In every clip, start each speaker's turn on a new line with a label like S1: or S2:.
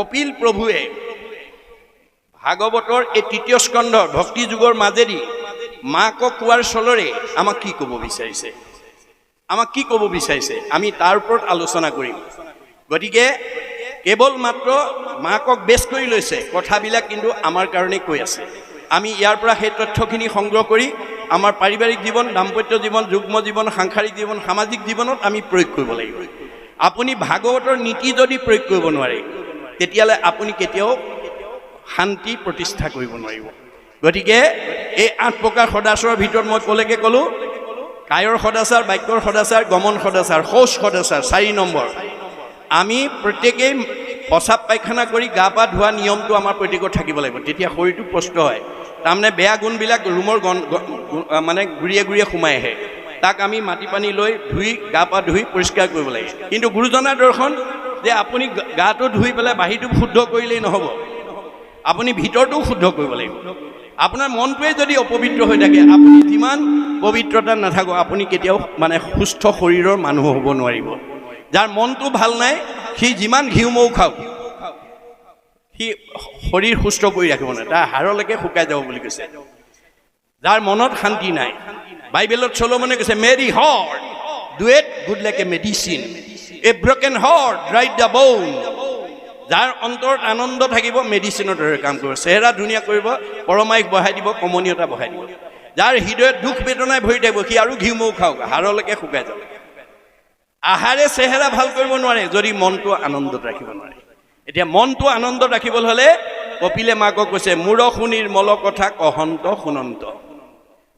S1: কপিল প্ৰভুৱে ভাগৱতৰ এই তৃতীয় স্কন্ধৰ ভক্তি যুগৰ মাজেদি মাকক কোৱাৰ চলৰে আমাক কি ক'ব বিচাৰিছে? আমাক কি ক'ব বিচাৰিছে? আমি তাৰ ওপৰত আলোচনা কৰিম। গতিকে কেৱল মাত্ৰ মাকক বেছ কৰি লৈছে, কথাবিলাক কিন্তু আমাৰ কাৰণে কৈ আছে। আমি ইয়াৰ পৰা সেই তথ্যখিনি সংগ্ৰহ কৰি আমাৰ পাৰিবাৰিক জীৱন, দাম্পত্য জীৱন, যুগ্ম জীৱন, সাংসাৰিক জীৱন, সামাজিক জীৱনত আমি প্ৰয়োগ কৰিব লাগিব। আপুনি ভাগৱতৰ নীতি যদি প্ৰয়োগ কৰিব নোৱাৰে তেতিয়াহ'লে আপুনি কেতিয়াও শান্তি প্ৰতিষ্ঠা কৰিব নোৱাৰিব। গতিকে এই আঠ প্ৰকাৰ সদাচাৰৰ ভিতৰত মই ক'লেকে ক'লোঁ, কায়ৰ সদাচাৰ, বাক্যৰ সদাচাৰ, গমন সদাচাৰ, শৌচ সদাচাৰ, চাৰি নম্বৰ। আমি প্ৰত্যেকেই প্ৰস্ৰাৱ পায়খানা কৰি গা পা ধোৱা নিয়মটো আমাৰ প্ৰত্যেকৰ থাকিব লাগিব। তেতিয়া শৰীৰটো প্ৰস্তুত হয়। তাৰমানে বেয়া গুণবিলাক ৰুমৰ গণ মানে ঘূৰিয়ে ঘূৰিয়ে সোমাই আহে। তাক আমি মাটি পানী লৈ ধুই, গা পা ধুই পৰিষ্কাৰ কৰিব লাগে। কিন্তু গুৰুজনাৰ দৰ্শন যে আপুনি গাটো ধুই পেলাই বাহিৰটো শুদ্ধ কৰিলেই নহ'ব। আপুনি ভিতৰটোও শুদ্ধ কৰিব লাগিব। আপোনাৰ মনটোৱে যদি অপবিত্ৰ হৈ থাকে, আপুনি যিমান পবিত্ৰতা নাথাকক, আপুনি কেতিয়াও মানে সুস্থ শৰীৰৰ মানুহ হ'ব নোৱাৰিব। যাৰ মনটো ভালো নাই, সি যিমান ঘিউ মৌ খাওক, সি শৰীৰ সুস্থ কৰি ৰাখিব নোৱাৰে। তাৰ হাড়লৈকে শুকাই যাব বুলি কৈছে। যাৰ মনত শান্তি নাই, বাইবেলত চলমনে কৈছে, merry heart do it good like a medicine. A broken heart right the bone যাৰ অন্তৰত আনন্দ থাকিব মেডিচিনৰ দৰে কাম কৰিব। চেহেৰা ধুনীয়া কৰিব পৰমায়িক বঢ়াই দিব, কমনীয়তা বঢ়াই দিব। যাৰ হৃদয়ত দুখ বেদনাই ভৰি থাকিব, সি আৰু ঘিউ মৌ খাওক, হাড়লৈকে শুকাই যাব। আহাৰে চেহেৰা ভালো কৰিব নোৱাৰে, যদি মনটো আনন্দত ৰাখিব নোৱাৰে। এতিয়া মনটো আনন্দত ৰাখিবলৈ হ'লে, কপিলে মাকক কৈছে, মূৰ শুনিৰ মল কথা কহন্ত শুনন্ত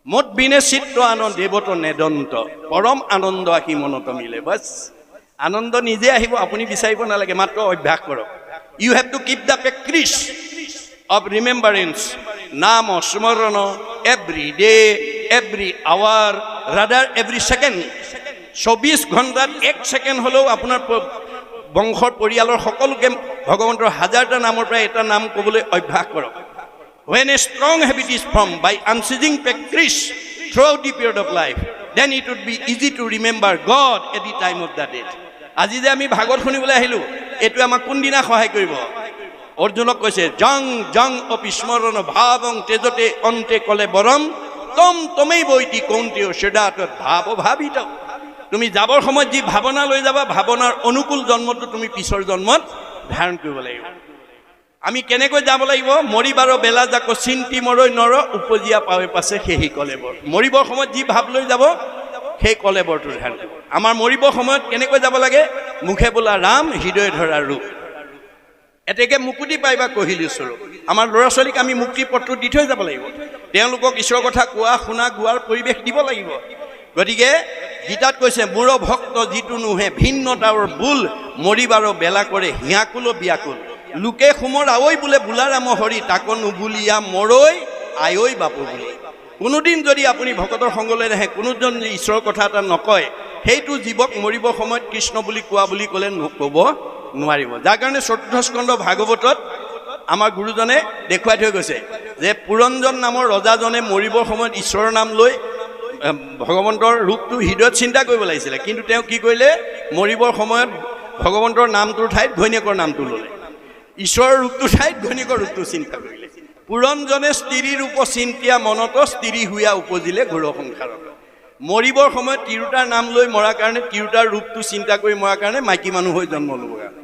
S1: মত বিনে চিত্ৰ আনন্দ, দেৱত নেদন্ত। পৰম আনন্দ আহি মনত মিলে, বাছ। আনন্দ নিজে আহিব আপুনি বিচাৰিব নালাগে মাত্ৰ অভ্যাস কৰক। You have to keep the practice of remembrance নাম স্মৰণ every day every hour rather every second চৌবিছ ঘণ্টাত এক ছেকেণ্ড হ'লেও আপোনাৰ বংশৰ পৰিয়ালৰ সকলোকে ভগৱন্তৰ হাজাৰটা নামৰ পৰা এটা নাম ক'বলৈ অভ্যাস কৰক। When a strong habit is formed by unceasing practice throughout the period of life, then it would be easy to remember God at the time of the death. আজি যে আমি ভাগৱত শুনিবলৈ আহিলোঁ এইটো আমাক কোনদিনা সহায় কৰিব? অৰ্জুনক কৈছে, জং জং অপি স্মৰণ ভাৱং তেজতে অন্তে কলে বৰম, তম তমেই বৈতি কৌন্তেয় সেদাত ভাৱ ভাবিত তুমি যাবৰ সময়ত যি ভাৱনা লৈ যাবা, ভাৱনাৰ অনুকূল জন্মটো তুমি পিছৰ জন্মত ধাৰণ কৰিব লাগিব। আমি কেনেকৈ যাব লাগিব? মৰিবাৰ বেলা যাক চিন্তি মৰৈ নৰ উপজীয়া পাৱে পাছে সেহি কলেবৰ। মৰিবৰ সময়ত যি ভাৱ লৈ যাব, সেই কলেবৰটো ধ্যান আমাৰ মৰিবৰ সময়ত কেনেকৈ যাব লাগে? মুখে বোলা ৰাম, হৃদয় ধৰা ৰূপ। এতেকে মুকুতি পাইবা কহিলি স্বৰূপ আমাৰ ল'ৰা ছোৱালীক আমি মুক্তি পত্ৰ দি থৈ যাব লাগিব। তেওঁলোকক ঈশ্বৰৰ কথা কোৱা, শুনা, গোৱাৰ পৰিৱেশ দিব লাগিব। গতিকে, গীতাত কৈছে, মোৰ ভক্ত যিটো নোহে, ভিন্নতাৰ বোল মৰিবাৰ বেলা কৰে হিয়াকুল বিয়াকুল। লোকে সোমৰ আৱৈ বোলে বোলাৰাম হৰি তাক নুবুলিয়া, মৰৈ আয়ৈ বাপু বুলি। কোনোদিন যদি আপুনি ভকতৰ সংগলৈ নাহে, কোনোজন ঈশ্বৰৰ কথা এটা নকয়, সেইটো জীৱক মৰিবৰ সময়ত কৃষ্ণ বুলি কোৱা বুলি ক'লে ক'ব নোৱাৰিব। যাৰ কাৰণে চতুৰ্থ স্কন্ধ ভাগৱতত আমাৰ গুৰুজনে দেখুৱাই থৈ গৈছে যে পুৰঞ্জন নামৰ ৰজাজনে মৰিবৰ সময়ত ঈশ্বৰৰ নাম লৈ ভগৱন্তৰ ৰূপটো হৃদয়ত চিন্তা কৰিব লাগিছিলে। কিন্তু তেওঁ কি কৰিলে? মৰিবৰ সময়ত ভগৱন্তৰ নামটোৰ ঠাইত ঘৈণীয়েকৰ নামটো ল'লে। ঈশ্বৰৰ ৰূপটো ঠাইত ঘৈণীয়েকৰ ৰূপটো চিন্তা কৰিলে পুৰঞ্জনে স্ত্ৰী ৰূপ চিন্তিয়া মনত স্ত্ৰী হুয়া উপজিলে ঘোৰ সংসাৰত মৰিবৰ সময়ত তিৰোতাৰ নাম লৈ মৰাৰ কাৰণে তিৰোতাৰ ৰূপটো চিন্তা কৰি মৰাৰ কাৰণে মাইকী মানুহ হৈ জন্ম ল'ব কাৰণে।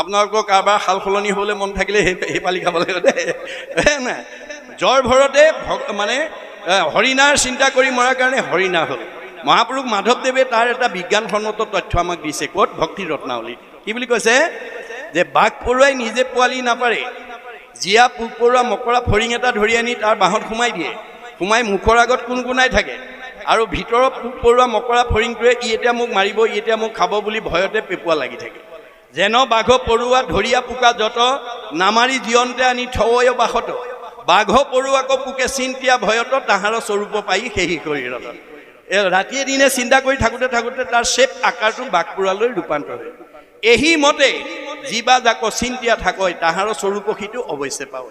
S1: আপোনালোকৰ কাৰোবাৰ সাল সলনি হ'বলৈ মন থাকিলে সেই সেই পালি খাব লাগিব দেই। নাই? মানে হৰিণাৰ চিন্তা কৰি মৰাৰ কাৰণে হৰিণা হ'ল। মহাপুৰুষ মাধৱদেৱে তাৰ এটা বিজ্ঞানসন্মত তথ্য আমাক দিছে, ক'ত? ভক্তি ৰত্নাৱলীত কি বুলি কৈছে? যে বাঘ পৰুৱাই নিজে পোৱালি নাপাৰে, জীয়া পোক পৰুৱা মকৰা ফৰিং এটা ধৰি আনি তাৰ বাঁহত সোমাই দিয়ে। সোমাই মুখৰ আগত কোনকোনাই থাকে আৰু ভিতৰৰ পোক পৰুৱা মকৰা ফৰিংটোৱে ই এতিয়া মোক মাৰিব, ই এতিয়া মোক খাব বুলি ভয়তে পেপুৱা লাগি থাকে। যেন বাঘ পৰুৱা ধৰিয়া পোকা যত নামাৰি জীয়ন্তে আনি থয় বাসত বাঘ পৰুৱাকো পোকে চিন্তিয়া ভয়ত তাহাৰ স্বৰূপ পাই সেহি শৰীৰত এ ৰাতিয়ে দিনে চিন্তা কৰি থাকোঁতে থাকোঁতে তাৰ শ্বেপ আকাৰটো বাঘ পৰুৱালৈ ৰূপান্তৰ হয় এহি মতে যিবা যাক চিন্তিয়া থাকয়, তাহাৰ স্বৰূপ সিটো অৱশ্যে পাওঁ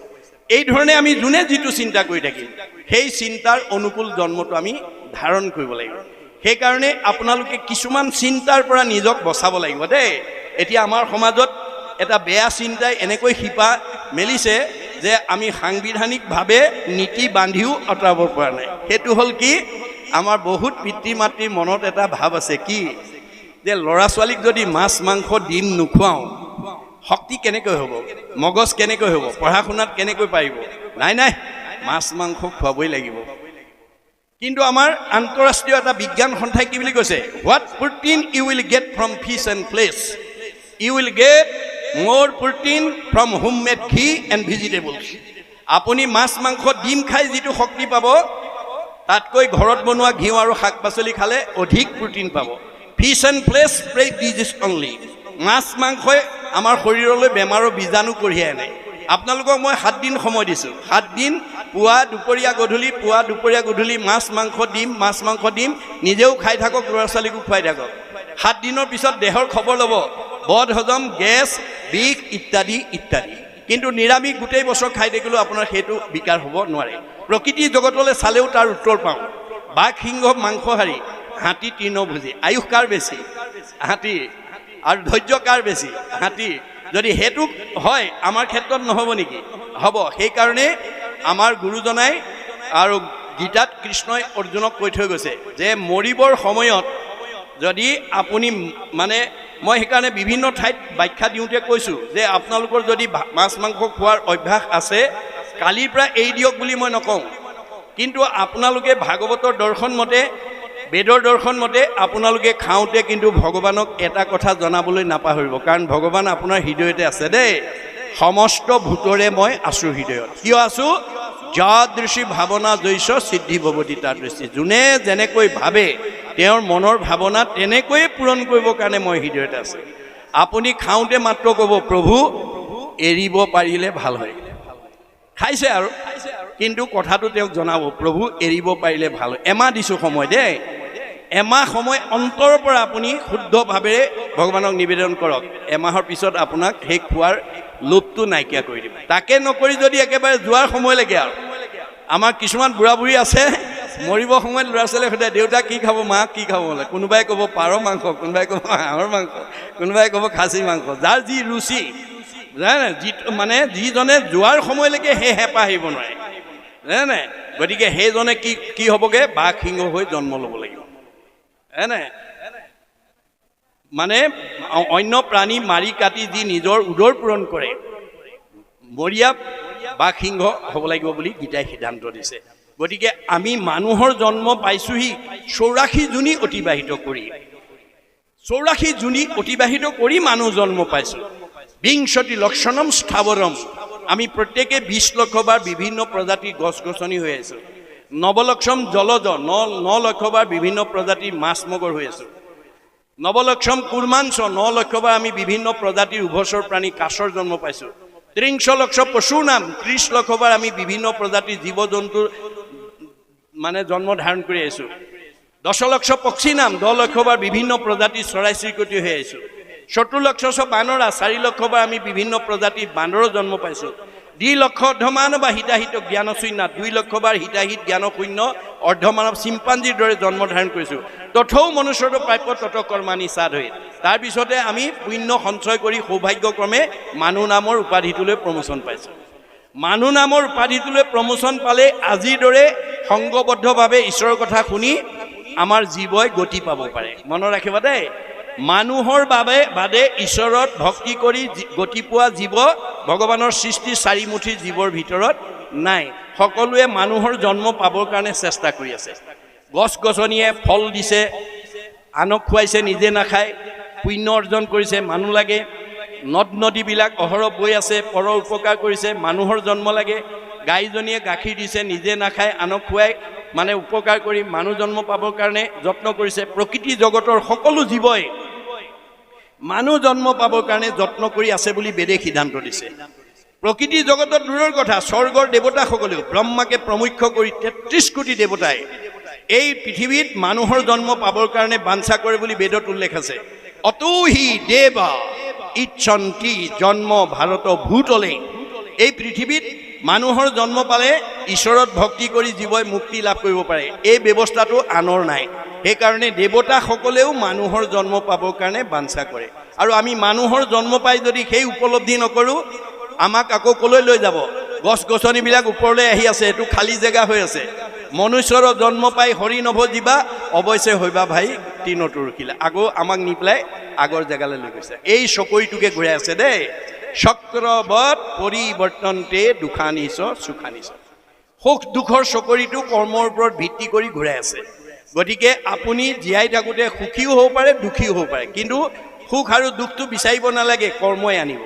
S1: এই ধৰণে আমি যোনে যিটো চিন্তা কৰি থাকিম, সেই চিন্তাৰ অনুকূল জন্মটো আমি ধাৰণ কৰিব লাগিব। সেইকাৰণে আপোনালোকে কিছুমান চিন্তাৰ পৰা নিজক বচাব লাগিব দেই। এতিয়া আমাৰ সমাজত এটা বেয়া চিন্তাই এনেকৈ শিপা মেলিছে যে আমি সাংবিধানিকভাৱে নীতি বান্ধিও আঁতৰাব পৰা নাই। সেইটো হ'ল কি, আমাৰ বহুত পিতৃ মাতৃৰ মনত এটা ভাৱ আছে, কি যে ল'ৰা ছোৱালীক যদি মাছ মাংস ডিম নোখোৱাওঁ শক্তি কেনেকৈ হ'ব? মগজ কেনেকৈ হ'ব? পঢ়া শুনাত কেনেকৈ পাৰিব? নাই নাই। মাছ মাংস খুৱাবই লাগিব। কিন্তু আমাৰ আন্তঃৰাষ্ট্ৰীয় এটা বিজ্ঞান সন্থাই কি বুলি কৈছে? What protein you will get from fish and flesh you will get more protein from home made ghee and vegetables আপুনি মাছ মাংস ডিম খাই যিটো শক্তি পাব তাতকৈ ঘৰত বনোৱা ঘিউ আৰু শাক পাচলি খালে অধিক প্ৰটিন পাব। Fish and flesh break disease only মাছ, মাংসই আমাৰ শৰীৰলৈ বেমাৰৰ বীজাণু কঢ়িয়াই আনে। আপোনালোকক মই সাতদিন সময় দিছোঁ। সাতদিন পুৱা, দুপৰীয়া গধূলি, পুৱা, দুপৰীয়া গধূলি মাছ, মাংস দিম, মাছ, মাংস দিম, নিজেও খাই থাকক ল'ৰা ছোৱালীকো খুৱাই থাকক। সাত দিনৰ পিছত দেহৰ খবৰ ল'ব। বদ হজম গেছ, বিষ, ইত্যাদি ইত্যাদি। কিন্তু নিৰামিষ গোটেই বছৰ খাই থাকিলেও আপোনাৰ সেইটো বিকাৰ হ'ব নোৱাৰে। প্ৰকৃতি জগতলৈ চালেও তাৰ উত্তৰ পাওঁ। বাঘ, সিংহ, মাংসহাৰী। হাতী তৃণভোজী আয়ুস কাৰ বেছি? হাতী আৰু ধৈৰ্য কাৰ বেছি? হাতী যদি সেইটো হয়, আমাৰ ক্ষেত্ৰত নহ'ব নেকি? হ'ব। সেইকাৰণে আমাৰ গুৰুজনাই আৰু গীতাত কৃষ্ণই অৰ্জুনক কৈ থৈ গৈছে যে মৰিবৰ সময়ত যদি আপুনি মানে মই সেইকাৰণে বিভিন্ন ঠাইত ব্যাখ্যা দিওঁতে কৈছোঁ যে আপোনালোকৰ যদি মাছ মাংস খোৱাৰ অভ্যাস আছে, কালিৰ পৰা এৰি দিয়ক বুলি মই নকওঁ। কিন্তু আপোনালোকে ভাগৱতৰ দৰ্শন মতে বেদৰ দৰ্শন মতে আপোনালোকে খাওঁতে কিন্তু ভগৱানক এটা কথা জনাবলৈ নাপাহৰিব, কাৰণ ভগৱান আপোনাৰ হৃদয়তে আছে দেই। সমস্ত ভূতৰে মই আছোঁ হৃদয়ত। কিয় আছোঁ? যাদৃশী ভাৱনা জৈছ সিদ্ধি ভৱতী দৃষ্টি। যোনে যেনেকৈ ভাবে, তেওঁৰ মনৰ ভাৱনা তেনেকৈয়ে পূৰণ কৰিবৰ কাৰণে মই হৃদয়তে আছে। আপুনি খাওঁতে মাত্ৰ ক'ব, প্ৰভু, এৰিব পাৰিলে ভালো হয়। খাইছে আৰু। কিন্তু কথাটো তেওঁক জনাব, প্ৰভু, এৰিব পাৰিলে ভালো হয়। এমাহ দিছোঁ সময় দেই। এমাহ সময় অন্তৰৰ পৰা আপুনি শুদ্ধভাৱেৰে ভগৱানক নিবেদন কৰক। এমাহৰ পিছত আপোনাক সেই খোৱাৰ লোভটো নাইকিয়া কৰি দিব। তাকে নকৰি যদি একেবাৰে যোৱাৰ সময়লৈকে আৰু। আমাৰ কিছুমান বুঢ়া বুঢ়ী আছে, মৰিব সময়ত ল'ৰা ছোৱালীয়ে সোধে দেউতা, কি খাব, মা, কি খাব? বোলে, কোনোবাই ক'ব পাৰ মাংস, কোনোবাই ক'ব হাঁহৰ মাংস, কোনোবাই ক'ব খাচী মাংস। যাৰ যি ৰুচি যি মানে যিজনে যোৱাৰ সময়লৈকে সেই হেঁপাহ আহিব নোৱাৰে। জানে গতিকে সেইজনে কি কি হ'বগৈ? বাঘ সিংহ হৈ জন্ম ল'ব লাগিব। মানে অন্য প্ৰাণী মাৰি কাটি যি নিজৰ উদৰ পূৰণ কৰে। মৰিয়া বাঘ সিংহ হ'ব লাগিব বুলি গীতাই সিদ্ধান্ত দিছে। গতিকে আমি মানুহৰ জন্ম পাইছোহি, চৌৰাশী জুনি অতিবাহিত কৰি। চৌৰাশী জুনি অতিবাহিত কৰি মানুহ জন্ম পাইছোঁ। বিংশতি লক্ষণম স্থাৱৰম। আমি প্ৰত্যেকে বিছ লক্ষবাৰ বিভিন্ন প্ৰজাতিৰ গছ গছনি হৈ আছোঁ। নৱলক্ষম জলজ ন ন লক্ষবাৰ বিভিন্ন প্ৰজাতিৰ মাছ মগৰ হৈ আছোঁ। নৱলক্ষম কুৰ্মাঞ্চ ন লক্ষবাৰ আমি বিভিন্ন প্ৰজাতিৰ উভচৰ প্ৰাণী কাছৰ জন্ম পাইছোঁ। ত্ৰিংশ লক্ষ পশুৰ নাম ত্ৰিছ লক্ষবাৰ আমি বিভিন্ন প্ৰজাতিৰ জীৱ জন্তুৰ মানে জন্ম ধাৰণ কৰি আহিছোঁ। দশ লক্ষ পক্ষী নাম দহ লক্ষবাৰ বিভিন্ন প্ৰজাতিৰ চৰাই চিৰিকটি হৈ আহিছোঁ। চতুৰ লক্ষ বানৰা চাৰি লক্ষবাৰ আমি বিভিন্ন প্ৰজাতিৰ বান্দৰৰ জন্ম পাইছোঁ। দ্বি লক্ষ অৰ্ধমান বা হিতাহিত জ্ঞান শূন্য দুই লক্ষবাৰ হিতাহিত জ্ঞান শূন্য অৰ্ধমানৱ চিম্পাঞ্জীৰ দৰে জন্ম ধাৰণ কৰিছোঁ। তথৌ মনুষ্যৰ প্ৰাপ্য তত কৰ্মানি চাদ হৈ তাৰপিছতে আমি পুণ্য সঞ্চয় কৰি সৌভাগ্যক্ৰমে মানুহ নামৰ উপাধিটোলৈ প্ৰমোচন পাইছোঁ। মানুহ নামৰ উপাধিটোলৈ প্ৰমোচন পালে আজিৰ দৰে সংঘবদ্ধভাৱে ঈশ্বৰৰ কথা শুনি আমাৰ জীৱই গতি পাব পাৰে। মনত ৰাখিবা দেই, মানুহৰ বাবে, বাদে ঈশ্বৰত ভক্তি কৰি গতি পোৱা জীৱ ভগৱানৰ সৃষ্টি চাৰিমুঠি জীৱৰ ভিতৰত নাই। সকলোৱে মানুহৰ জন্ম পাবৰ কাৰণে চেষ্টা কৰি আছে। গছ গছনিয়ে ফল দিছে আনক খুৱাইছে নিজে নাখায় পুণ্য অৰ্জন কৰিছে মানুহ লাগে। নদ নদীবিলাক অহৰহ বৈ আছে পৰৰ উপকাৰ কৰিছে মানুহৰ জন্ম লাগে। গাইজনীয়ে গাখীৰ দিছে নিজে নাখায় আনক খুৱাই মানে উপকাৰ কৰি মানুহ জন্ম পাবৰ কাৰণে যত্ন কৰিছে। প্ৰকৃতি জগতৰ সকলো জীৱই মানুহ জন্ম পাবৰ কাৰণে যত্ন কৰি আছে বুলি বেদে সিদ্ধান্ত দিছে। প্ৰকৃতি জগতৰ দূৰৰ কথা, স্বৰ্গৰ দেৱতাসকলেও ব্ৰহ্মাকে প্ৰমুখ্য কৰি তেত্ৰিছ কোটি দেৱতাই এই পৃথিৱীত মানুহৰ জন্ম পাবৰ কাৰণে বাঞ্ছা কৰে বুলি বেদত উল্লেখ আছে। অতৌহি দেৱা ইচ্ছন্তি জন্ম ভাৰত ভূতলে এই পৃথিৱীত মানুহৰ জন্ম পালে ঈশ্বৰত ভক্তি কৰি জীৱই মুক্তি লাভ কৰিব পাৰে। এই ব্যৱস্থাটো আনৰ নাই। সেইকাৰণে দেৱতাসকলেও মানুহৰ জন্ম পাবৰ কাৰণে বাঞ্ছা কৰে। আৰু আমি মানুহৰ জন্ম পাই যদি সেই উপলব্ধি নকৰোঁ আমাক আকৌ কলৈ লৈ যাব? গছ গছনিবিলাক ওপৰলৈ আহি আছে, এইটো খালী জেগা হৈ আছে। মনুষ্যৰ জন্ম পাই হৰি নভ জীৱা অৱশ্যে হৈবা ভাই তিনতো ৰখিলে। আকৌ আমাক নি পেলাই আগৰ জেগালৈ লৈ গৈছে। এই চকৰিটোকে ঘূৰাই আছে দেই। চক্ৰবত পৰিৱৰ্তনতে দুখানিছ, সুখানিছ। সুখ দুখৰ চকৰিটো কৰ্মৰ ওপৰত ভিত্তি কৰি ঘূৰাই আছে। গতিকে আপুনি জীয়াই থাকোঁতে সুখীও হ'ব পাৰে, দুখীও হ'ব পাৰে। কিন্তু সুখ আৰু দুখটো বিচাৰিব নালাগে, কৰ্মই আনিব।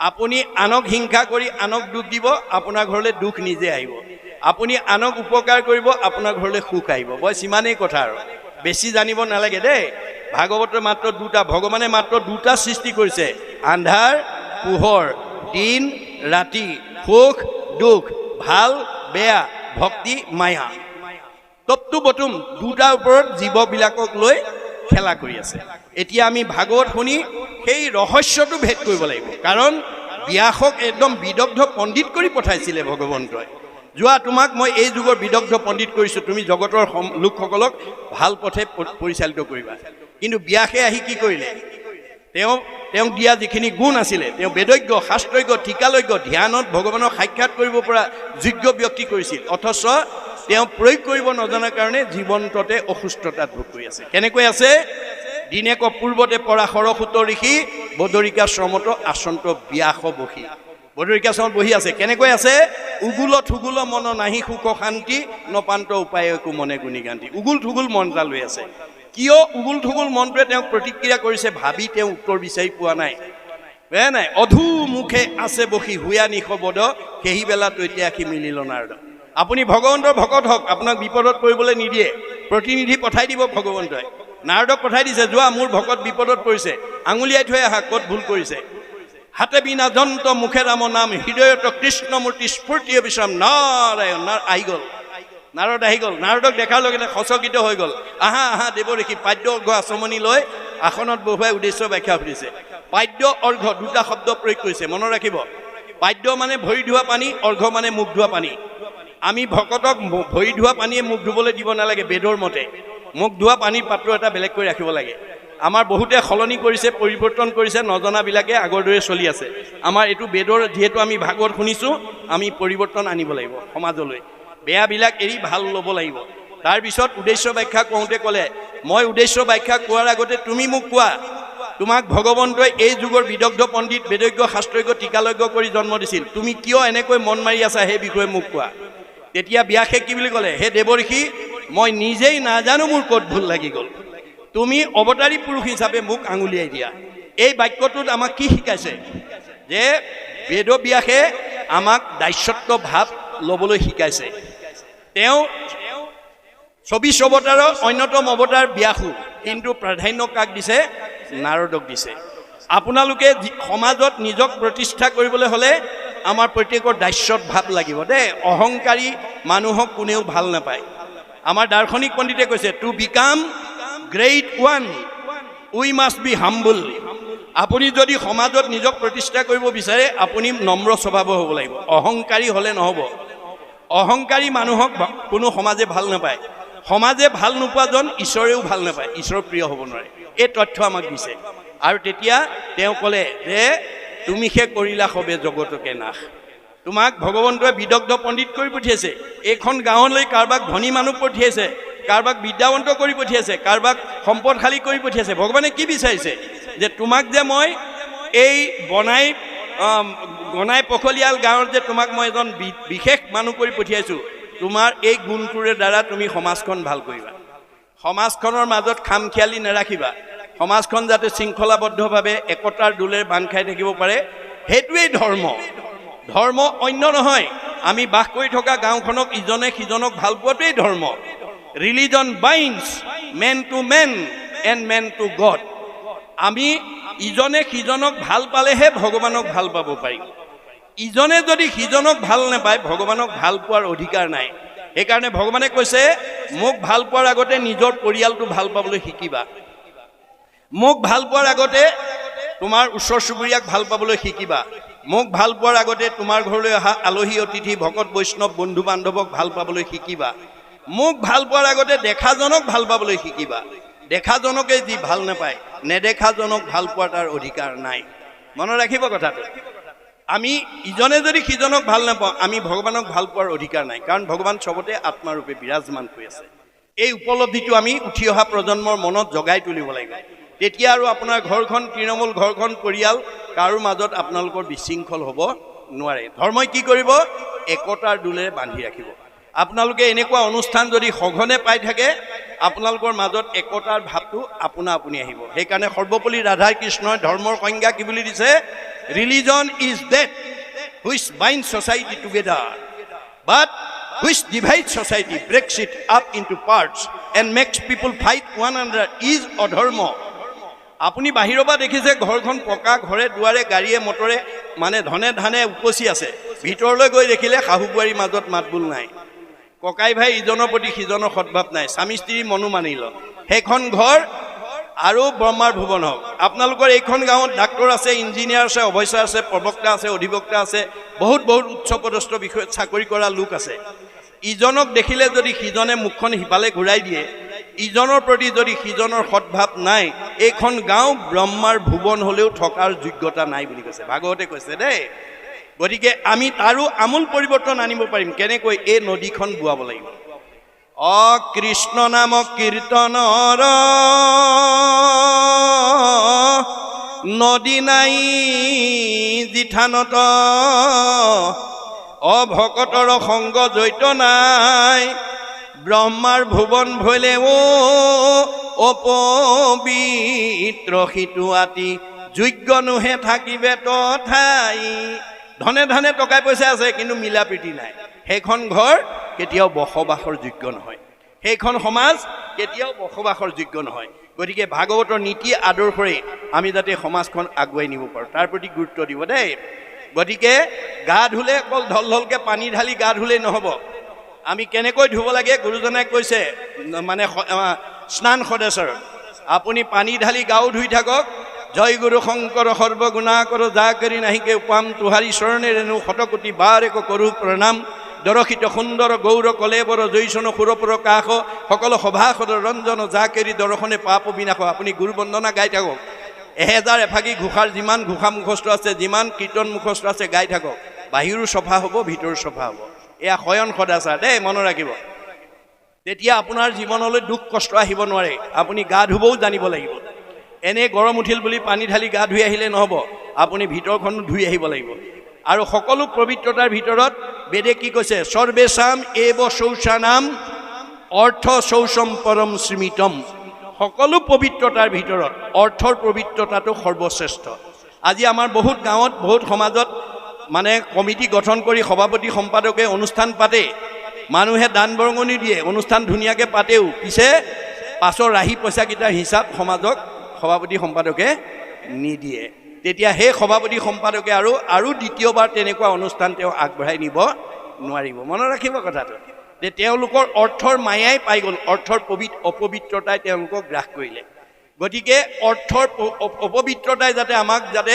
S1: আপুনি আনক হিংসা কৰি আনক দুখ দিব, আপোনাৰ ঘৰলৈ দুখ নিজে আহিব। আপুনি আনক উপকাৰ কৰিব, আপোনাৰ ঘৰলৈ সুখ আহিব। বছ ইমানেই কথা আৰু। বেছি জানিব নালাগে দেই। ভাগৱতৰ মাত্ৰ দুটা, ভগৱানে মাত্ৰ দুটা সৃষ্টি কৰিছে। আন্ধাৰ, পোহৰ, দিন, ৰাতি, সুখ, দুখ, ভালো, বেয়া, ভক্তি, মায়া। তপটো বটুম দুটাৰ ওপৰত জীৱবিলাকক লৈ খেলা কৰি আছে। এতিয়া আমি ভাগৱত শুনি সেই ৰহস্যটো ভেদ কৰিব লাগিব। কাৰণ ব্যাসক একদম বিদগ্ধ পণ্ডিত কৰি পঠাইছিলে ভগৱন্তই যোৱা, তোমাক মই এই যুগৰ বিদগ্ধ পণ্ডিত কৰিছোঁ, তুমি জগতৰ লোকসকলক ভালো পথে পৰিচালিত কৰিবা। কিন্তু ব্যাসে আহি কি কৰিলে? তেওঁ তেওঁক দিয়া যিখিনি গুণ আছিলে, তেওঁ বেদজ্ঞ, শাস্ত্ৰজ্ঞ ঠিকালজ্ঞ ধ্যানত ভগৱানক সাক্ষাৎ কৰিব পৰা যোগ্য ব্যক্তি কৰিছিল। অথচ তেওঁ প্ৰয়োগ কৰিব নজনাৰ কাৰণে জীৱন্ততে অসুস্থতাত ভোগ কৰি আছে। কেনেকৈ আছে? দিনেক পূৰ্বতে পৰা সৰসূত ঋষি, বদৰিকা শ্ৰমত আচন্ত ব্যাস বসী বদৰিকা শ্ৰমত বহি আছে। কেনেকৈ আছে? উগুল থুগুল মন নাহি সুখ শান্তি, নপান্ত উপায় একো মনে গুণী গান্তি উগুল থুগুল মন এটা লৈ আছে। কিয় উগুল থুগুল মনটোৱে তেওঁক প্ৰতিক্ৰিয়া কৰিছে ভাবি তেওঁ উত্তৰ বিচাৰি পোৱা নাই। নাই? অধু মুখে আছে বসি হুয়া নিশবদ সেই বেলা তৈতে আখি মিলিল নাৰদ। আপুনি ভগৱন্তৰ ভকত হওক, আপোনাক বিপদত পৰিবলৈ নিদিয়ে। প্ৰতিনিধি পঠাই দিব ভগৱন্তই। নাৰদক পঠাই দিছে, যোৱা, মোৰ ভকত বিপদত পৰিছে। আঙুলিয়াই থৈ আহা, ক'ত ভুল কৰিছে? হাতে বিনা মুখে ৰাম নাম, হৃদয়ত কৃষ্ণমূৰ্তি স্ফূৰ্তি বিশ্ৰাম। নাৰায়ণ, নাৰ, আহি গ'ল। নাৰদ আহি গ'ল। নাৰদক দেখাৰ লগে লগে সচকিত হৈ গ'ল। আহা আহা দেৱঋষি পাদ্য অৰ্ঘ আচমনি লৈ আসনত বহুৱাই উদ্দেশ্য ব্যাখ্যা সুধিছে। পাদ্য অৰ্ঘ দুটা শব্দ প্ৰয়োগ কৰিছে, মনত ৰাখিব। পাদ্য মানে ভৰি ধোৱা পানী অৰ্ঘ মানে মুখ ধোৱা পানী। আমি ভকতক ভৰি ধোৱা পানীয়ে মুখ ধুবলৈ দিব নালাগে, বেদৰ মতে। মুখ ধোৱা পানীৰ পাত্ৰ এটা বেলেগ কৰি ৰাখিব লাগে। আমাৰ বহুতে সলনি কৰিছে, পৰিৱৰ্তন কৰিছে, নজনাবিলাকে আগৰ দৰে চলি আছে। আমাৰ এইটো বেদৰ যিহেতু আমি ভাগৱত শুনিছোঁ, আমি পৰিৱৰ্তন আনিব লাগিব সমাজলৈ। বেয়াবিলাক এৰি ভালো ল'ব লাগিব। তাৰপিছত উদ্দেশ্য ব্যাখ্যা কওঁতে ক'লে, মই উদ্দেশ্য ব্যাখ্যা কোৱাৰ আগতে তুমি মোক কোৱা, তোমাক ভগৱন্তই এই যুগৰ বিদগ্ধ পণ্ডিত, বেদজ্ঞ, শাস্ত্ৰজ্ঞ, টিকালজ্ঞ কৰি জন্ম দিছিল। তুমি কিয় এনেকৈ মন মাৰি আছা সেই বিষয়ে মোক কোৱা? তেতিয়া ব্যাসে কি বুলি ক'লে? হে দেৱঋষি মই নিজেই নাজানো মোৰ ক'ত ভুল লাগি গ'ল। তুমি অৱতাৰী পুৰুষ হিচাপে মোক আঙুলিয়াই দিয়া। এই বাক্যটোত আমাক কি শিকাইছে? যে বেদব্যাসে আমাক দাস্যত্ব ভাৱ ল'বলৈ শিকাইছে। তেওঁ চৌবিছ অৱতাৰৰ অন্যতম অৱতাৰ ব্যাসো কিন্তু প্ৰাধান্য কাক দিছে? নাৰদক দিছে। আপোনালোকে সমাজত নিজক প্ৰতিষ্ঠা কৰিবলৈ হ'লে আমাৰ প্ৰত্যেকৰ দাস্যত ভাৱ লাগিব দেই অহংকাৰী মানুহক কোনেও ভালো নাপায়। আমাৰ দাৰ্শনিক পণ্ডিতে কৈছে to become great one we must be humble আপুনি যদি সমাজত নিজক প্ৰতিষ্ঠা কৰিব বিচাৰে, আপুনি নম্ৰ স্বভাৱৰ হ'ব লাগিব। অহংকাৰী হ'লে নহ'ব। অহংকাৰী মানুহক কোনো সমাজে ভালো নাপায়। সমাজে ভালো নোপোৱাজন ঈশ্বৰেও ভালো নাপায়। ঈশ্বৰ প্ৰিয় হ'ব নোৱাৰে। এই তথ্য আমাক দিছে। আৰু তেতিয়া তেওঁ ক'লে যে তুমি সে কৰিলা সবে জগতকে নাশ তোমাক ভগৱন্তই বিদগ্ধ পণ্ডিত কৰি পঠিয়াইছে। এইখন গাঁৱলৈ কাৰোবাক ধনী মানুহ পঠিয়াইছে, কাৰোবাক বিদ্যাৱন্ত কৰি পঠিয়াইছে, কাৰোবাক সম্পদশালী কৰি পঠিয়াইছে। ভগৱানে কি বিচাৰিছে? যে তোমাক যে মই এই বনাই গনাই পখলিয়াল গাঁৱত যে তোমাক মই এজন বিশেষ মানুহ কৰি পঠিয়াইছোঁ, তোমাৰ এই গুণটোৰে দ্বাৰা তুমি সমাজখন ভালো কৰিবা। সমাজখনৰ মাজত খামখিয়ালি নাৰাখিবা। সমাজখন যাতে শৃংখলাবদ্ধভাৱে একতাৰ দোলেৰে বান্ধ খাই থাকিব পাৰে, সেইটোৱেই ধৰ্ম। ধৰ্ম অন্য নহয়, আমি বাস কৰি থকা গাঁওখনক ইজনে সিজনক ভালো পোৱাটোৱেই ধৰ্ম। Religion binds man to man and man to God আমি ইজনে সিজনক ভালো পালেহে ভগৱানক ভালো পাব পাৰিম। ইজনে যদি সিজনক ভালো নাপায়, ভগৱানক ভালো পোৱাৰ অধিকাৰ নাই। সেইকাৰণে ভগৱানে কৈছে, মোক ভালো পোৱাৰ আগতে নিজৰ পৰিয়ালটো ভালো পাবলৈ শিকিবা। মোক ভালো পোৱাৰ আগতে তোমাৰ ওচৰ চুবুৰীয়াক ভালো পাবলৈ শিকিবা। মোক ভালো পোৱাৰ আগতে তোমাৰ ঘৰলৈ অহা আলহী অতিথি, ভকত, বৈষ্ণৱ, বন্ধু বান্ধৱক ভালো পাবলৈ শিকিবা। মোক ভালো পোৱাৰ আগতে দেখাজনক ভালো পাবলৈ শিকিবা। দেখাজনকে যি ভালো নাপায়, নেদেখাজনক ভালো পোৱাৰ তাৰ অধিকাৰ নাই। মনত ৰাখিব কথাটো। আমি ইজনে যদি সিজনক ভালো নাপাওঁ, আমি ভগৱানক ভালো পোৱাৰ অধিকাৰ নাই। কাৰণ ভগৱান চবতে আত্মাৰূপে বিৰাজমান হৈ আছে। এই উপলব্ধিটো আমি উঠি অহা প্ৰজন্মৰ মনত জগাই তুলিব লাগিব। তেতিয়া আৰু আপোনাৰ ঘৰখন, তৃণমূল ঘৰখন, পৰিয়াল কাৰো মাজত আপোনালোকৰ বিশৃংখল হ'ব নোৱাৰে। ধৰ্মই কি কৰিব? একতাৰ দোলেৰে বান্ধি ৰাখিব। আপোনালোকে এনেকুৱা অনুষ্ঠান যদি সঘনে পাই থাকে, আপোনালোকৰ মাজত একতাৰ ভাৱটো আপোনা আপুনি আহিব। সেইকাৰণে সৰ্বপল্লী ৰাধা কৃষ্ণই ধৰ্মৰ সংজ্ঞা কি বুলি দিছে? Religion is that which bind society together but which society breaks it up into parts and makes people fight one another is অধৰ্ম আপুনি বাহিৰৰ পৰা দেখিছে ঘৰখন পকা ঘৰে, দুৱাৰে, গাড়ীয়ে, মটৰে মানে ধনে ধানে উপচি আছে। ভিতৰলৈ গৈ দেখিলে শাহু বোৱাৰীৰ মাজত মাতবোল নাই। ককাই ভাই ইজনৰ প্ৰতি সিজনৰ সদ্ভাৱ নাই। স্বামী স্ত্ৰী মনো মানি লওক। সেইখন ঘৰ আৰু ব্ৰহ্মাৰ ভুৱন হওক। আপোনালোকৰ এইখন গাঁৱত ডাক্তৰ আছে, ইঞ্জিনিয়াৰ আছে অৱশ্যে আছে, প্ৰবক্তা আছে, অধিবক্তা আছে। বহুত বহুত উচ্চ পদস্থ বিষয়ত চাকৰি কৰা লোক আছে। ইজনক দেখিলে যদি সিজনে মুখখন সিফালে ঘূৰাই দিয়ে ইজনৰ প্ৰতি যদি সিজনৰ সদ্ভাৱ নাই, এইখন গাঁও ব্ৰহ্মাৰ ভুৱন হ'লেও থকাৰ যোগ্যতা নাই বুলি কৈছে। ভাগৱতে কৈছে দেই। গতিকে আমি তাৰো আমূল পৰিৱৰ্তন আনিব পাৰিম। কেনেকৈ? এই নদীখন বোৱাব লাগিব। অ কৃষ্ণ নাম কীৰ্তনৰ নদী নাই জিঠানত অভকতৰ সংগ জৈত নাই। ব্ৰহ্মাৰ ভুৱন ভৈলে অ অপবিত্ৰ সিটো আতি যোগ্য নোহে থাকিবে তথাই। ধনে ধনে টকা পইচা আছে, কিন্তু মিলা প্ৰীতি নাই। সেইখন ঘৰ কেতিয়াও বসবাসৰ যোগ্য নহয়। সেইখন সমাজ কেতিয়াও বসবাসৰ যোগ্য নহয়। গতিকে ভাগৱতৰ নীতি আদৰ্শৰে আমি যাতে সমাজখন আগুৱাই নিব পাৰোঁ, তাৰ প্ৰতি গুৰুত্ব দিব দেই। গতিকে গা ধুলে অকল ঢল ঢলকৈ পানী ঢালি গা ধুলেই নহ'ব। আমি কেনেকৈ ধুব লাগে? গুৰুজনাই কৈছে মানে স্নান সদেশৰ আপুনি পানী ঢালি গাও ধুই থাকক। জয় গুৰু শংকৰ সৰ্বগুণা কৰ যা কৰি নাহিকে উপাম তোহাৰী চৰণে ৰেণু শতকোটি বাৰ এক কৰোঁ প্ৰণাম। দৰশিত সুন্দৰ গৌৰ কলেবৰ জৈচন সুৰপুৰ কাষ। সকলো সভাসদ ৰঞ্জন যা কেৰি দৰ্শনে পাপ বিনাশ। আপুনি গুৰু বন্দনা গাই থাকক। এহেজাৰ এফাকি ঘোষাৰ যিমান ঘোষা মুখস্থ আছে, যিমান কীৰ্তন মুখস্থ আছে, গাই থাকক। বাহিৰো চফা হ'ব, ভিতৰো চফা হ'ব। এয়া শয়ন সদাচাৰ দেই, মনত ৰাখিব। তেতিয়া আপোনাৰ জীৱনলৈ দুখ কষ্ট আহিব নোৱাৰে। আপুনি গা ধুবও জানিব লাগিব। এনেই গৰম উঠিল বুলি পানী ঢালি গা ধুই আহিলে নহ'ব। আপুনি ভিতৰখনো ধুই আহিব লাগিব। আৰু সকলো পবিত্ৰতাৰ ভিতৰত বেদে কি কৈছে? সৰ্বেশাম এব শৌচানাম অৰ্থ শৌচম পৰম স্মৃতম। সকলো পবিত্ৰতাৰ ভিতৰত অৰ্থৰ পবিত্ৰতাটো সৰ্বশ্ৰেষ্ঠ। আজি আমাৰ বহুত গাঁৱত, বহুত সমাজত মানে কমিটি গঠন কৰি সভাপতি সম্পাদকে অনুষ্ঠান পাতে। মানুহে দান বৰঙণি দিয়ে অনুষ্ঠান ধুনীয়াকৈ পাতেও। পিছে পাছৰ ৰাহি পইচাকেইটাৰ হিচাপ সমাজক সভাপতি সম্পাদকে নিদিয়ে। তেতিয়া সেই সভাপতি সম্পাদকে আৰু আৰু দ্বিতীয়বাৰ তেনেকুৱা অনুষ্ঠান তেওঁ আগবঢ়াই নিব নোৱাৰিব। মনত ৰাখিব কথাটো। যে তেওঁলোকৰ অৰ্থৰ মায়াই পাই গ'ল অৰ্থৰ পবিত অপবিত্ৰতাই তেওঁলোকক গ্ৰাস কৰিলে। গতিকে অৰ্থৰ অপবিত্ৰতাই যাতে আমাক যাতে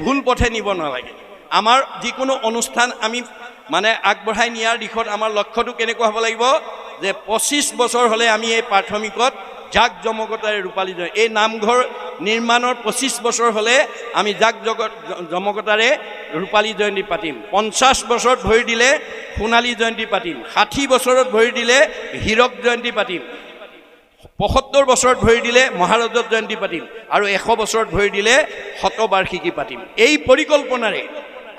S1: ভুল পথে নিব নালাগে। আমাৰ যিকোনো অনুষ্ঠান আমি মানে আগবঢ়াই নিয়াৰ দিশত আমাৰ লক্ষ্যটো কেনেকুৱা হ'ব লাগিব? যে পঁচিছ বছৰ হ'লে আমি এই প্ৰাথমিকত জাক জমকতাৰে ৰূপালী জয়। এই নামঘৰ নিৰ্মাণৰ পঁচিছ বছৰ হ'লে আমি জাক জগত জমকতাৰে ৰূপালী জয়ন্তী পাতিম। পঞ্চাছ বছৰত ভৰি দিলে সোণালী জয়ন্তী পাতিম। ষাঠি বছৰত ভৰি দিলে হীৰক জয়ন্তী পাতিম। পঁসত্তৰ বছৰত ভৰি দিলে মহাৰজত জয়ন্তী পাতিম। আৰু এশ বছৰত ভৰি দিলে শতবাৰ্ষিকী পাতিম। এই পৰিকল্পনাৰে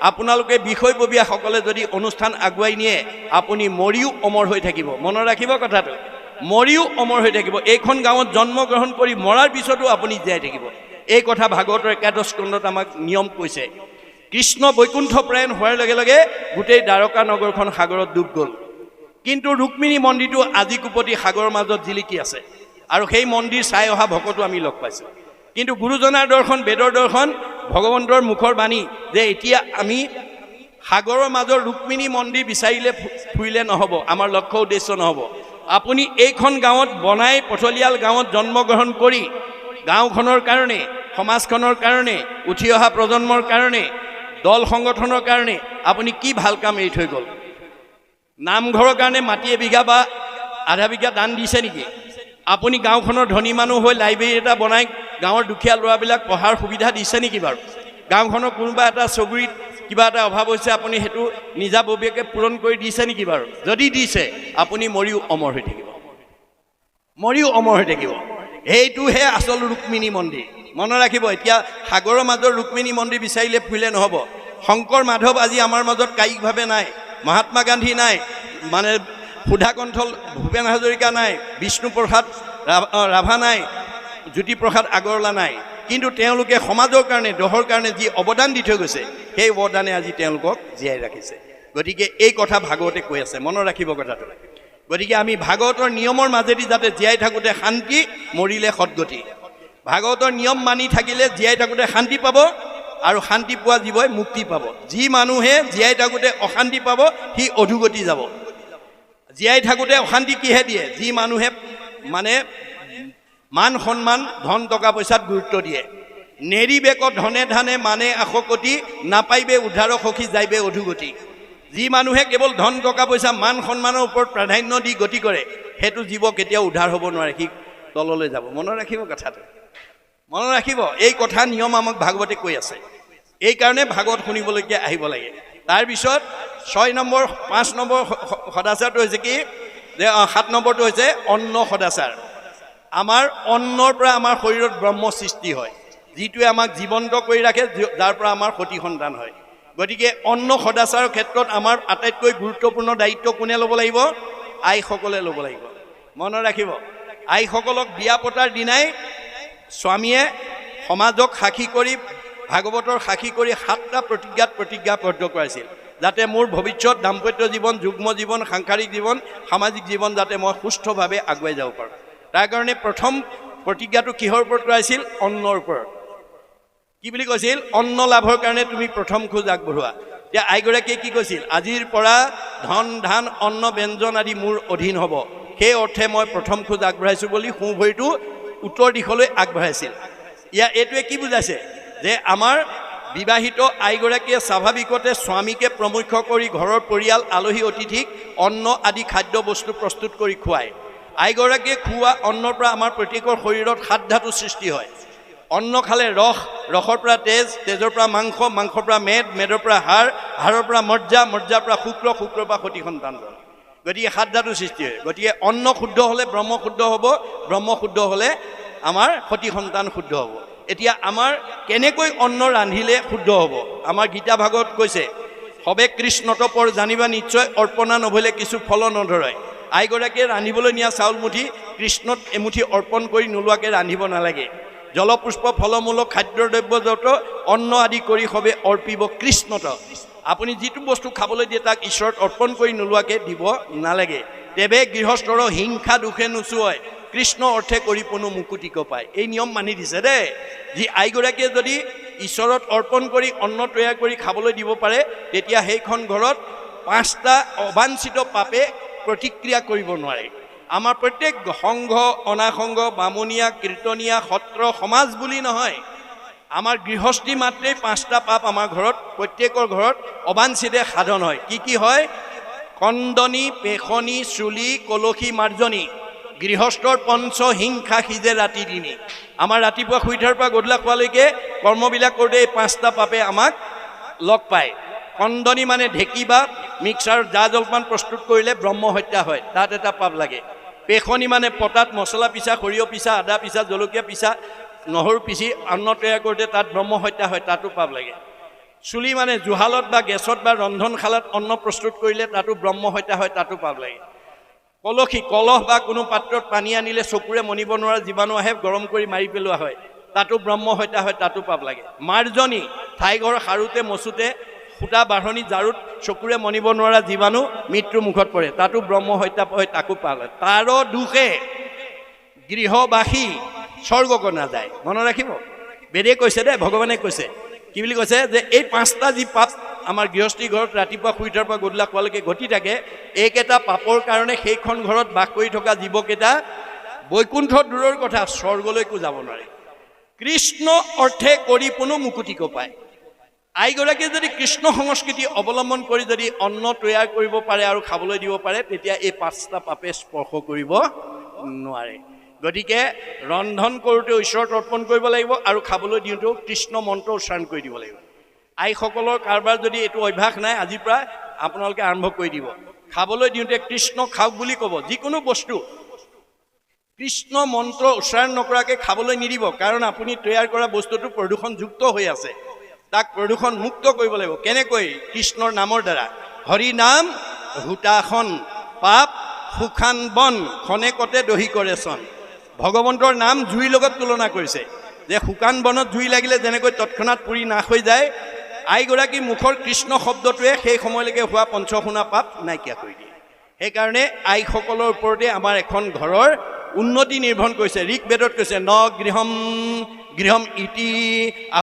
S1: আপোনালোকে বিষয়ববীয়াসকলে যদি অনুষ্ঠান আগুৱাই নিয়ে, আপুনি মৰিও অমৰ হৈ থাকিব। মনত ৰাখিব কথাটো। মৰিও অমৰ হৈ থাকিব। এইখন গাঁৱত জন্মগ্ৰহণ কৰি মৰাৰ পিছতো আপুনি জীয়াই থাকিব। এই কথা ভাগৱতৰ একাদশ স্কন্ধত আমাক নিয়ম কৈছে। কৃষ্ণ বৈকুণ্ঠ প্ৰায়ণ হোৱাৰ লগে লগে গোটেই দ্বাৰকা নগৰখন সাগৰত ডুব গ'ল। কিন্তু ৰুক্মিণী মন্দিৰটো আজি কোপতি সাগৰৰ মাজত জিলিকি আছে। আৰু সেই মন্দিৰ চাই অহা ভকতো আমি লগ পাইছোঁ। কিন্তু গুৰুজনাৰ দৰ্শন, বেদৰ দৰ্শন ভগৱন্তৰ মুখৰ বাণী যে এতিয়া আমি সাগৰৰ মাজৰ ৰুক্মিণী মন্দিৰ বিচাৰিলে ফুৰিলে নহ'ব, আমাৰ লক্ষ্য উদ্দেশ্য নহ'ব। আপুনি এইখন গাঁৱত বনাই পথলিয়াল গাঁৱত জন্মগ্ৰহণ কৰি গাঁওখনৰ কাৰণে, সমাজখনৰ কাৰণে, উঠি অহা প্ৰজন্মৰ কাৰণে, দল সংগঠনৰ কাৰণে আপুনি কি ভালো কাম এৰি থৈ গ'ল? নামঘৰৰ কাৰণে মাটি এবিঘা বা আধা বিঘা দান দিছে নেকি? আপুনি গাঁওখনৰ ধনী মানুহ হৈ লাইব্ৰেৰী এটা বনাই গাঁৱৰ দুখীয়া ল'ৰাবিলাক পঢ়াৰ সুবিধা দিছে নেকি বাৰু? গাঁওখনৰ কোনোবা এটা চুবুৰীত কিবা এটা অভাৱ হৈছে, আপুনি সেইটো নিজাববীয়াকৈ পূৰণ কৰি দিছে নেকি বাৰু? যদি দিছে, আপুনি মৰিও অমৰ হৈ থাকিব। মৰিও অমৰ হৈ থাকিব। সেইটোহে আচল ৰুক্মিণী মন্দিৰ। মনত ৰাখিব, এতিয়া সাগৰৰ মাজৰ ৰুক্মিণী মন্দিৰ বিচাৰিলে ফুৰিলে নহ'ব। শংকৰ মাধৱ আজি আমাৰ মাজত কায়িকভাৱে নাই, মহাত্মা গান্ধী নাই মানে সুধাকণ্ঠল, ভূপেন হাজৰিকা নাই, বিষ্ণুপ্ৰসাদ ৰাভা নাই, জ্যোতিপ্ৰসাদ আগৰৱালা নাই। কিন্তু তেওঁলোকে সমাজৰ কাৰণে দেশৰ কাৰণে যি অৱদান দি থৈ গৈছে, সেই অৱদানে আজি তেওঁলোকক জীয়াই ৰাখিছে। গতিকে এই কথা ভাগৱতে কৈ আছে, মনত ৰাখিব কথাটো। গতিকে আমি ভাগৱতৰ নিয়মৰ মাজেদি যাতে জীয়াই থাকোঁতে শান্তি, মৰিলে সদগতি। ভাগৱতৰ নিয়ম মানি থাকিলে জীয়াই থাকোঁতে শান্তি পাব আৰু শান্তি পোৱা জীৱই মুক্তি পাব। যি মানুহে জীয়াই থাকোঁতে অশান্তি পাব, সি অধোগতি যাব। জীয়াই থাকোঁতে অশান্তি কিহে দিয়ে? যি মানুহে মানে মান সন্মান, ধন টকা পইচাত গুৰুত্ব দিয়ে। নেৰিবেক ধনে ধানে মানে আশকতি নাপাইবে উদ্ধাৰ, সখী যাইবে অধোগতি। যি মানুহে কেৱল ধন, টকা, পইচা, মান সন্মানৰ ওপৰত প্ৰাধান্য দি গতি কৰে, সেইটো জীৱ কেতিয়াও উদ্ধাৰ হ'ব নোৱাৰে। সি তললৈ যাব। মনত ৰাখিব কথাটো। মনত ৰাখিব। এই কথা নিয়ম আমাক ভাগৱতে কৈ আছে। এইকাৰণে ভাগৱত শুনিবলৈকে আহিব লাগে। তাৰপিছত ছয় নম্বৰ, পাঁচ নম্বৰ সদাচাৰটো হৈছে কি? যে সাত নম্বৰটো হৈছে অন্ন সদাচাৰ। আমাৰ অন্নৰ পৰা আমাৰ শৰীৰত ব্ৰহ্ম সৃষ্টি হয়। যিটোৱে আমাক জীৱন্ত কৰি ৰাখে যাৰ পৰা আমাৰ সতি সন্তান হয়। গতিকে অন্ন সদাচাৰৰ ক্ষেত্ৰত আমাৰ আটাইতকৈ গুৰুত্বপূৰ্ণ দায়িত্ব কোনে ল'ব লাগিব? আইসকলে ল'ব লাগিব। মনত ৰাখিব, আইসকলক বিয়া পতাৰ দিনাই স্বামীয়ে সমাজক সাক্ষী কৰি ভাগৱতৰ সাক্ষী কৰি সাতটা প্ৰতিজ্ঞাত প্ৰতিজ্ঞাবদ্ধ কৰাইছিল। যাতে মোৰ ভৱিষ্যত, দাম্পত্য জীৱন, যুগ্ম জীৱন, সাংসাৰিক জীৱন, সামাজিক জীৱন যাতে মই সুস্থভাৱে আগুৱাই যাব পাৰোঁ। তাৰ কাৰণে প্ৰথম প্ৰতিজ্ঞাটো কিহৰ ওপৰত কৰাইছিল? অন্নৰ ওপৰত। কি বুলি কৈছিল? অন্ন লাভৰ কাৰণে তুমি প্ৰথম খোজ আগবঢ়োৱা। এতিয়া আইগৰাকীয়ে কি কৈছিল? আজিৰ পৰা ধন, ধান, অন্ন, ব্যঞ্জন আদি মোৰ অধীন হ'ব। সেই অৰ্থে মই প্ৰথম খোজ আগবঢ়াইছোঁ বুলি সোঁ ভৰিটো উত্তৰ দিশলৈ আগবঢ়াইছিল। ইয়াৰ এইটোৱে কি বুজাইছে? যে আমাৰ বিবাহিত আইগৰাকীয়ে স্বাভাৱিকতে স্বামীকে প্ৰমুখ্য কৰি ঘৰৰ পৰিয়াল, আলহী অতিথিক, অন্ন আদি খাদ্য বস্তু প্ৰস্তুত কৰি খুৱায়। আইগৰাকীয়ে খুওৱা অন্নৰ পৰা আমাৰ প্ৰত্যেকৰ শৰীৰত সাত ধাতু সৃষ্টি হয়। অন্ন খালে ৰস, ৰসৰ পৰা তেজ, তেজৰ পৰা মাংস, মাংসৰ পৰা মেদ, মেদৰ পৰা হাড় হাড়ৰ পৰা মজ্জা, মজ্জাৰ পৰা শুক্ৰ, শুক্ৰৰ পৰা সতি সন্তান গতিকে সাত ধাতু সৃষ্টি হয়। গতিকে অন্ন শুদ্ধ হ'লে ব্ৰহ্ম শুদ্ধ হ'ব, ব্ৰহ্ম শুদ্ধ হ'লে আমাৰ সতি সন্তান শুদ্ধ হ'ব। এতিয়া আমাৰ কেনেকৈ অন্ন ৰান্ধিলে শুদ্ধ হ'ব? আমাৰ গীতা ভাগত কৈছে, সবে কৃষ্ণতপৰ জানিবা নিশ্চয় অৰ্পণা নভলে কিছু ফল নধৰাই। আইগৰাকীয়ে ৰান্ধিবলৈ নিয়া চাউল মুঠি কৃষ্ণত এমুঠি অৰ্পণ কৰি নোলোৱাকৈ ৰান্ধিব নালাগে। জলপুষ্প ফলমূলক খাদ্যদ্ৰব্য যত অন্ন আদি কৰি সবে অৰ্পিব কৃষ্ণত। আপুনি যিটো বস্তু খাবলৈ দিয়ে তাক ঈশ্বৰত অৰ্পণ কৰি নোলোৱাকৈ দিব নালাগে। তেৱে গৃহস্থৰ হিংসা দুখে নোচোৱাই কৃষ্ণ অৰ্থে কৰি কোনো মুকুতিক পায়। এই নিয়ম মানি দিছে দেই যি আইগৰাকীয়ে যদি ঈশ্বৰত অৰ্পণ কৰি অন্ন তৈয়াৰ কৰি খাবলৈ দিব পাৰে, তেতিয়া সেইখন ঘৰত পাঁচটা অবাঞ্ছিত পাপে প্ৰতিক্ৰিয়া কৰিব নোৱাৰে। আমাৰ প্ৰত্যেক সংঘ, অনাসংঘ, বামুণীয়া, কীৰ্তনীয়া, সত্ৰ, সমাজ বুলি নহয়। আমাৰ গৃহস্থী মাত্ৰেই পাঁচটা পাপ আমাৰ ঘৰত, প্ৰত্যেকৰ ঘৰত অবাঞ্ছিতে সাধন হয়। কি কি হয়? কন্দনী পেশনী চুলি, কলসী, মাৰ্জনী। গৃহস্থৰ পঞ্চ হিংসা সিজে ৰাতি দিনি। আমাৰ ৰাতিপুৱা শুই উঠাৰ পৰা গধূলা খোৱালৈকে কৰ্মবিলাক কৰোঁতে এই পাঁচটা পাপে আমাক লগ পায়। কন্দনী মানে ঢেঁকী বা মিক্সাৰত জা জলপান প্ৰস্তুত কৰিলে ব্ৰহ্ম হত্যা হয়। তাত এটা পাপ লাগে। পেশনী মানে পতাত মছলা পিছা, সৰিয়হ পিছা, আদা পিছা, জলকীয়া পিছা, নহৰু পিচি অন্ন তৈয়াৰ কৰোঁতে তাত ব্ৰহ্ম হত্যা হয়, তাতো পাপ লাগে। চুলি মানে জুহালত বা গেছত বা ৰন্ধনশালত অন্ন প্ৰস্তুত কৰিলে তাতো ব্ৰহ্ম হত্যা হয়, তাতো পাপ লাগে। কলসী কলহ বা কোনো পাত্ৰত পানী আনিলে চকুৰে মনিব নোৱাৰা জীৱাণু আহে, গৰম কৰি মাৰি পেলোৱা হয়। তাতো ব্ৰহ্ম হত্যা হয়, তাতো পাপ লাগে। মাৰ্জনী ঠাইঘৰ সাৰোতে, মচোতে, সূতা বাঢ়নি জাৰুত চকুৰে মনিব নোৱাৰা জীৱাণু মৃত্যুৰ মুখত পৰে। তাতো ব্ৰহ্ম হত্যা হয়, তাকো পাপ লাগে। তাৰ দুখে গৃহবাসী স্বৰ্গক নাযায়। মনত ৰাখিব? বেদে কৈছে দেই, ভগৱানে কৈছে। কি বুলি কৈছে? যে এই পাঁচটা যি পাপ আমাৰ গৃহস্থী ঘৰত ৰাতিপুৱা শুই উঠাৰ পৰা গধূলা খোৱালৈকে ঘটি থাকে, এইকেইটা পাপৰ কাৰণে সেইখন ঘৰত বাস কৰি থকা জীৱকেইটা বৈকুণ্ঠ দূৰৰ কথা, স্বৰ্গলৈকো যাব নোৱাৰে। কৃষ্ণ অৰ্থে কৰি কোনো মুকুতিকো পায়? আইগৰাকীয়ে যদি কৃষ্ণ সংস্কৃতি অৱলম্বন কৰি যদি অন্ন তৈয়াৰ কৰিব পাৰে আৰু খাবলৈ দিব পাৰে, তেতিয়া এই পাঁচটা পাপে স্পৰ্শ কৰিব নোৱাৰে। গতিকে ৰন্ধন কৰোঁতেও ঈশ্বৰত অৰ্পণ কৰিব লাগিব আৰু খাবলৈ দিওঁতেও কৃষ্ণ মন্ত্ৰ উচ্চাৰণ কৰি দিব লাগিব। আইসকলৰ কাৰোবাৰ যদি এইটো অভ্যাস নাই আজিৰ পৰা আপোনালোকে আৰম্ভ কৰি দিব। খাবলৈ দিওঁতে কৃষ্ণ খাওক বুলি ক'ব, যিকোনো বস্তু। কৃষ্ণ মন্ত্ৰ উচ্চাৰণ নকৰাকৈ খাবলৈ নিদিব, কাৰণ আপুনি তৈয়াৰ কৰা বস্তুটো প্ৰদূষণযুক্ত হৈ আছে। তাক প্ৰদূষণ মুক্ত কৰিব লাগিব। কেনেকৈ? কৃষ্ণৰ নামৰ দ্বাৰা। হৰি নাম হুতাসন পাপ, সুখান বন খনেকতে দহি কৰে চন। ভগৱন্তৰ নাম জুইৰ লগত তুলনা কৰিছে। যে শুকান বনত জুই লাগিলে যেনেকৈ তৎক্ষণাত পুৰি নাশ হৈ যায় আইগৰাকী মুখৰ কৃষ্ণ শব্দটোৱে সেই সময়লৈকে হোৱা পঞ্চশুনা পাপ নাইকিয়া কৰি দিয়ে। সেইকাৰণে আইসকলৰ ওপৰতে আমাৰ এখন ঘৰৰ উন্নতি নিৰ্ভৰ কৰিছে। ঋক বেদত কৈছে ন গৃহম গৃহম ইতি